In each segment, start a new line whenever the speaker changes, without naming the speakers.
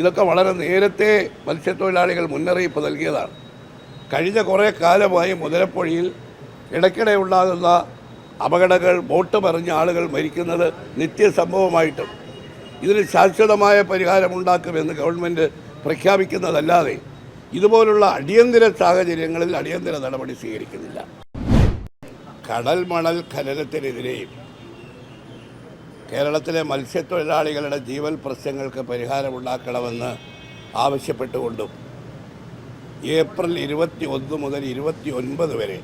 ഇതൊക്കെ വളരെ നേരത്തെ മത്സ്യത്തൊഴിലാളികൾ മുന്നറിയിപ്പ് നൽകിയതാണ്. കഴിഞ്ഞ കുറേ കാലമായി മുതലപ്പൊഴിയിൽ ഇടയ്ക്കിടെ ഉണ്ടാകുന്ന അപകടങ്ങൾ ബോട്ട് മറിഞ്ഞ ആളുകൾ മരിക്കുന്നത് നിത്യസംഭവമായിട്ടും ഇതിന് ശാശ്വതമായ പരിഹാരമുണ്ടാക്കുമെന്ന് ഗവൺമെന്റ് പ്രഖ്യാപിക്കുന്നതല്ലാതെ ഇതുപോലുള്ള അടിയന്തര സാഹചര്യങ്ങളിൽ അടിയന്തര നടപടി സ്വീകരിക്കുന്നില്ല. കടൽ മണൽ ഖനനത്തിനെതിരെയും കേരളത്തിലെ മത്സ്യത്തൊഴിലാളികളുടെ ജീവൽ പ്രശ്നങ്ങൾക്ക് പരിഹാരമുണ്ടാക്കണമെന്ന് ആവശ്യപ്പെട്ടുകൊണ്ടും ഏപ്രിൽ ഇരുപത്തി ഒന്ന് മുതൽ ഇരുപത്തി ഒൻപത് വരെ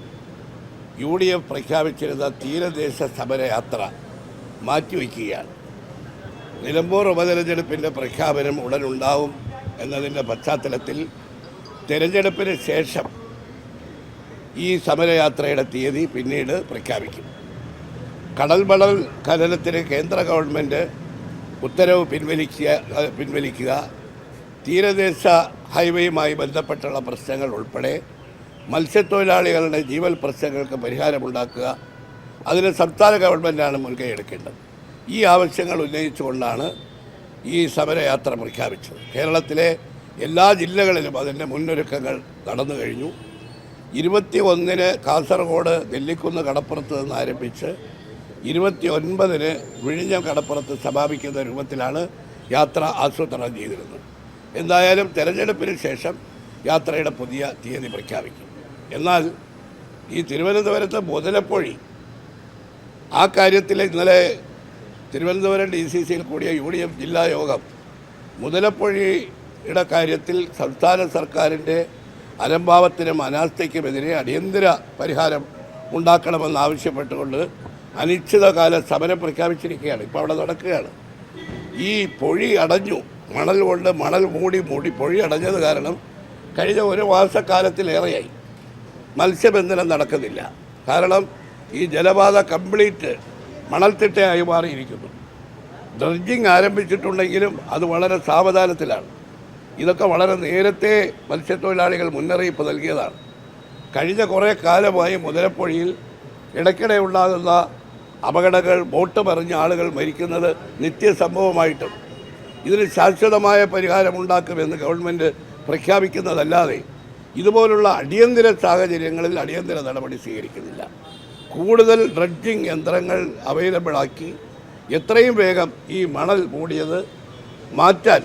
യു ഡി എഫ് പ്രഖ്യാപിച്ചിരുന്ന തീരദേശ സമരയാത്ര മാറ്റിവെക്കുകയാണ്. നിലമ്പൂർ ഉപതെരഞ്ഞെടുപ്പിന്റെ പ്രഖ്യാപനം ഉടനുണ്ടാവും എന്നതിന്റെ പശ്ചാത്തലത്തിൽ തെരഞ്ഞെടുപ്പിന് ശേഷം ഈ സമരയാത്രയുടെ തീയതി പിന്നീട് പ്രഖ്യാപിക്കും. കടൽ മണൽ ഖനനത്തിന് കേന്ദ്ര ഗവൺമെന്റ് ഉത്തരവ് പിൻവലിക്കുക പിൻവലിക്കുക തീരദേശ ഹൈവേയുമായി ബന്ധപ്പെട്ടുള്ള പ്രശ്നങ്ങൾ ഉൾപ്പെടെ മത്സ്യത്തൊഴിലാളികളുടെ ജീവൽ പ്രശ്നങ്ങൾക്ക് പരിഹാരമുണ്ടാക്കുക. അതിന് സംസ്ഥാന ഗവൺമെന്റാണ് മുൻകൈ എടുക്കേണ്ടത്. ഈ ആവശ്യങ്ങൾ ഉന്നയിച്ചുകൊണ്ടാണ് ഈ സമരയാത്ര പ്രഖ്യാപിച്ചത്. കേരളത്തിലെ എല്ലാ ജില്ലകളിലും അതിന്റെ മുന്നൊരുക്കങ്ങൾ നടന്നു കഴിഞ്ഞു. ഇരുപത്തി ഒന്നിന് കാസർഗോഡ് നെല്ലിക്കുന്ന് കടപ്പുറത്ത് നിന്ന് ആരംഭിച്ച് ഇരുപത്തി ഒൻപതിന് വിഴിഞ്ഞം കടപ്പുറത്ത് സമാപിക്കുന്ന രൂപത്തിലാണ് യാത്ര ആസൂത്രണം ചെയ്തിരുന്നത്. എന്തായാലും തെരഞ്ഞെടുപ്പിന് ശേഷം യാത്രയുടെ പുതിയ തീയതി പ്രഖ്യാപിക്കും. എന്നാൽ ഈ തിരുവനന്തപുരത്ത് മുതലപ്പൊഴി ആ കാര്യത്തിൽ ഇന്നലെ തിരുവനന്തപുരം ഡി സി സിയിൽ കൂടിയ യു ഡി എഫ് ജില്ലാ യോഗം മുതലപ്പൊഴിയുടെ കാര്യത്തിൽ സംസ്ഥാന സർക്കാരിന്റെ അലംഭാവത്തിനും അനാസ്ഥയ്ക്കുമെതിരെ അടിയന്തര പരിഹാരം ഉണ്ടാക്കണമെന്ന് ആവശ്യപ്പെട്ടുകൊണ്ട് അനിശ്ചിതകാല സമരം പ്രഖ്യാപിച്ചിരിക്കുകയാണ്. ഇപ്പോൾ അവിടെ നടക്കുകയാണ്. ഈ പൊഴി അടഞ്ഞു. മണൽ കൊണ്ട് മണൽ മൂടി മൂടി പൊഴി അടഞ്ഞത് കാരണം കഴിഞ്ഞ ഒരു മാസക്കാലത്തിലേറെയായി. മത്സ്യബന്ധനം നടക്കുന്നില്ല. കാരണം ഈ ജലപാത കംപ്ലീറ്റ് മണൽത്തിട്ടയായി മാറിയിരിക്കുന്നു. ഡ്രഡ്ജിങ് ആരംഭിച്ചിട്ടുണ്ടെങ്കിലും അത് വളരെ സാവധാനത്തിലാണ്. ഇതൊക്കെ വളരെ നേരത്തെ മത്സ്യത്തൊഴിലാളികൾ മുന്നറിയിപ്പ് നൽകിയതാണ്. കഴിഞ്ഞ കുറേ കാലമായി മുതലപ്പൊഴിയിൽ ഇടയ്ക്കിടെ ഉണ്ടാകുന്ന അപകടങ്ങൾ ബോട്ട് പറഞ്ഞ ആളുകൾ മരിക്കുന്നത് നിത്യസംഭവമായിട്ടും ഇതിന് ശാശ്വതമായ പരിഹാരമുണ്ടാക്കുമെന്ന് ഗവൺമെന്റ് പ്രഖ്യാപിക്കുന്നതല്ലാതെ ഇതുപോലുള്ള അടിയന്തര സാഹചര്യങ്ങളിൽ അടിയന്തര നടപടി സ്വീകരിക്കുന്നില്ല. കൂടുതൽ ഡ്രഡ്ജിങ് യന്ത്രങ്ങൾ അവൈലബിളാക്കി എത്രയും വേഗം ഈ മണൽ മൂടിയത് മാറ്റാൻ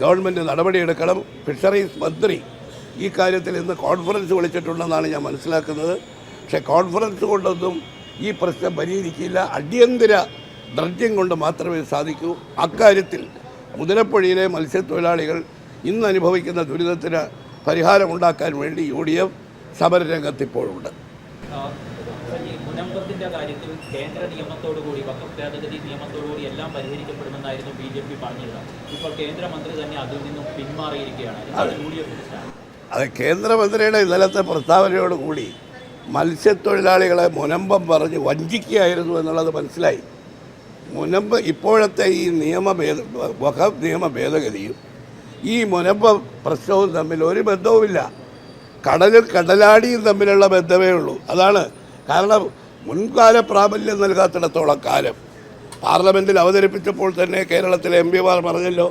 ഗവൺമെന്റ് നടപടിയെടുക്കണം. ഫിഷറീസ് മന്ത്രി ഈ കാര്യത്തിൽ ഇന്ന് കോൺഫറൻസ് വിളിച്ചിട്ടുണ്ടെന്നാണ് ഞാൻ മനസ്സിലാക്കുന്നത്. പക്ഷേ കോൺഫറൻസ് കൊണ്ടൊന്നും ഈ പ്രശ്നം പരിഹരിക്കില്ല. അടിയന്തര ഡ്രഡ്ജിങ് കൊണ്ട് മാത്രമേ സാധിക്കൂ. അക്കാര്യത്തിൽ മുതലപ്പുഴയിലെ മത്സ്യത്തൊഴിലാളികൾ ഇന്ന് അനുഭവിക്കുന്ന ദുരിതത്തിന് പരിഹാരമുണ്ടാക്കാൻ വേണ്ടി യു ഡി എഫ് സമരരംഗത്ത് ഇപ്പോഴുണ്ട്.
മുനമ്പത്തിന്റെ കാര്യത്തിൽ കേന്ദ്ര നിയമത്തോടുകൂടി വഖഫ് ഭേദഗതി നിയമത്തോടുകൂടി എല്ലാം പരിഹരിക്കപ്പെടുമെന്നായിരുന്നു ബി ജെ പി പറഞ്ഞിരുന്നത് ഇപ്പോൾ കേന്ദ്രമന്ത്രി തന്നെ അതിൽ നിന്നും പിന്മാറിയിരിക്കുകയാണ്. എന്താണ് യു ഡി എഫിന്റെ സ്റ്റാൻഡ്
അത് കേന്ദ്രമന്ത്രിയുടെ ഇന്നലത്തെ പ്രസ്താവനയോടുകൂടി മത്സ്യത്തൊഴിലാളികളെ മുനമ്പം പറഞ്ഞ് വഞ്ചിക്കുകയായിരുന്നു എന്നുള്ളത് മനസ്സിലായി. മുനമ്പ് ഇപ്പോഴത്തെ ഈ നിയമ ഭേദ വഖഫ് നിയമ ഭേദഗതിയും ഈ മുനമ്പ പ്രശ്നവും തമ്മിൽ ഒരു ബന്ധവുമില്ല. കടലും കടലാടിയും തമ്മിലുള്ള ബന്ധമേ ഉള്ളൂ. അതാണ് കാരണം മുൻകാല പ്രാബല്യം നൽകാത്തിടത്തോളം കാലം. പാർലമെന്റിൽ അവതരിപ്പിച്ചപ്പോൾ തന്നെ കേരളത്തിലെ എം പിമാർ പറഞ്ഞല്ലോ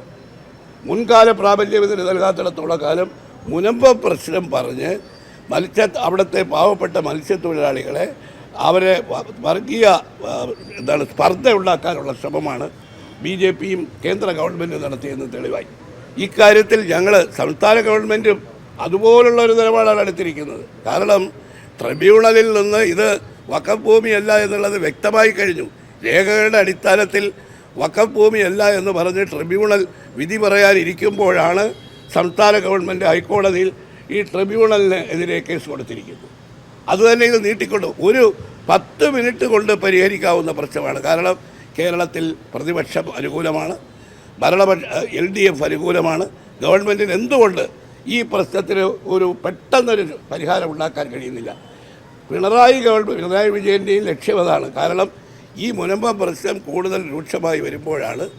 മുൻകാല പ്രാബല്യം ഇതിന് നൽകാത്തിടത്തോളം കാലം മുനമ്പ പ്രശ്നം പറഞ്ഞ് മത്സ്യ അവിടുത്തെ പാവപ്പെട്ട മത്സ്യത്തൊഴിലാളികളെ അവരെ വർഗീയ എന്താണ് സ്പർദ്ധ ഉണ്ടാക്കാനുള്ള ശ്രമമാണ് ബി ജെ പിയും കേന്ദ്ര ഗവൺമെന്റും നടത്തിയെന്ന് തെളിവായി. ഇക്കാര്യത്തിൽ ഞങ്ങൾ സംസ്ഥാന ഗവൺമെന്റും അതുപോലുള്ള ഒരു നിലപാടാണ് എടുത്തിരിക്കുന്നത്. കാരണം ട്രിബ്യൂണലിൽ നിന്ന് ഇത് വഖഫ് ഭൂമിയല്ല എന്നുള്ളത് വ്യക്തമായി കഴിഞ്ഞു. രേഖകളുടെ അടിസ്ഥാനത്തിൽ വഖഫ് ഭൂമിയല്ല എന്ന് പറഞ്ഞ് ട്രിബ്യൂണൽ വിധി പറയാനിരിക്കുമ്പോഴാണ് സംസ്ഥാന ഗവൺമെന്റ് ഹൈക്കോടതിയിൽ ഈ ട്രിബ്യൂണലിന് എതിരെ കേസ് കൊടുത്തിരിക്കുന്നു. അതുതന്നെ ഇത് നീട്ടിക്കൊണ്ട് ഒരു പത്ത് മിനിറ്റ് കൊണ്ട് പരിഹരിക്കാവുന്ന പ്രശ്നമാണ്. കാരണം കേരളത്തിൽ പ്രതിപക്ഷം അനുകൂലമാണ് ഭരണപക്ഷ എൽ ഡി എഫ് അനുകൂലമാണ്. ഗവൺമെന്റിന് എന്തുകൊണ്ട് ഈ പ്രശ്നത്തിന് ഒരു പെട്ടെന്നൊരു പരിഹാരം ഉണ്ടാക്കാൻ കഴിയുന്നില്ല? പിണറായി ഗവൺമെന്റ് പിണറായി വിജയന്റെയും ലക്ഷ്യം അതാണ്. കാരണം ഈ മുനമ്പ പ്രശ്നം കൂടുതൽ രൂക്ഷമായി വരുമ്പോഴാണ്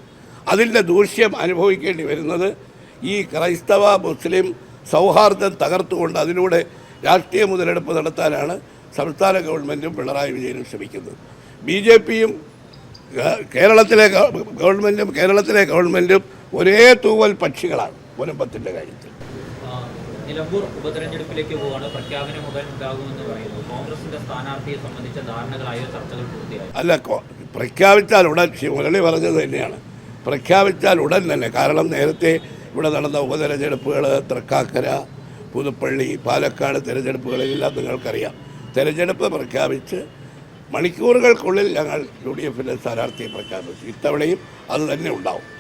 അതിന്റെ ദൂഷ്യം അനുഭവിക്കേണ്ടി വരുന്നത്. ഈ ക്രൈസ്തവ മുസ്ലിം സൗഹാർദ്ദം തകർത്തുകൊണ്ട് അതിലൂടെ രാഷ്ട്രീയ മുതലെടുപ്പ് നടത്താനാണ് സംസ്ഥാന ഗവൺമെന്റും പിണറായി വിജയനും ശ്രമിക്കുന്നത്. ബി ജെ പിയും കേരളത്തിലെ ഗവ- ഗവൺമെന്റും കേരളത്തിലെ ഗവൺമെന്റും ഒരേ തൂവൽ പക്ഷികളാണ് മുനമ്പത്തിന്റെ കാര്യത്തിൽ.
നിലമ്പൂർ ഉപതെരഞ്ഞെടുപ്പിലേക്ക് പോവാണ്. പ്രഖ്യാപനം ഉടൻ ഉണ്ടാകുമെന്ന് പറയുന്നു. കോൺഗ്രസിന്റെ സ്ഥാനാർത്ഥിയെ സംബന്ധിച്ച ധാരണകളായ ചർച്ചകൾ പൂർത്തിയായി?
അല്ല പ്രഖ്യാപിച്ചാൽ ഉടൻ മുരളി പറഞ്ഞത് തന്നെയാണ്. പ്രഖ്യാപിച്ചാൽ ഉടൻ തന്നെ. കാരണം നേരത്തെ ഇവിടെ നടന്ന ഉപതെരഞ്ഞെടുപ്പുകൾ തൃക്കാക്കര പുതുപ്പള്ളി പാലക്കാട് തിരഞ്ഞെടുപ്പുകളിലെല്ലാം നിങ്ങൾക്കറിയാം. തിരഞ്ഞെടുപ്പ് പ്രഖ്യാപിച്ച് മണിക്കൂറുകൾക്കുള്ളിൽ ഞങ്ങൾ യു ഡി എഫിന്റെ സ്ഥാനാർത്ഥിയെ പ്രഖ്യാപിച്ചു. ഇത്തവണയും അത് തന്നെ ഉണ്ടാവും.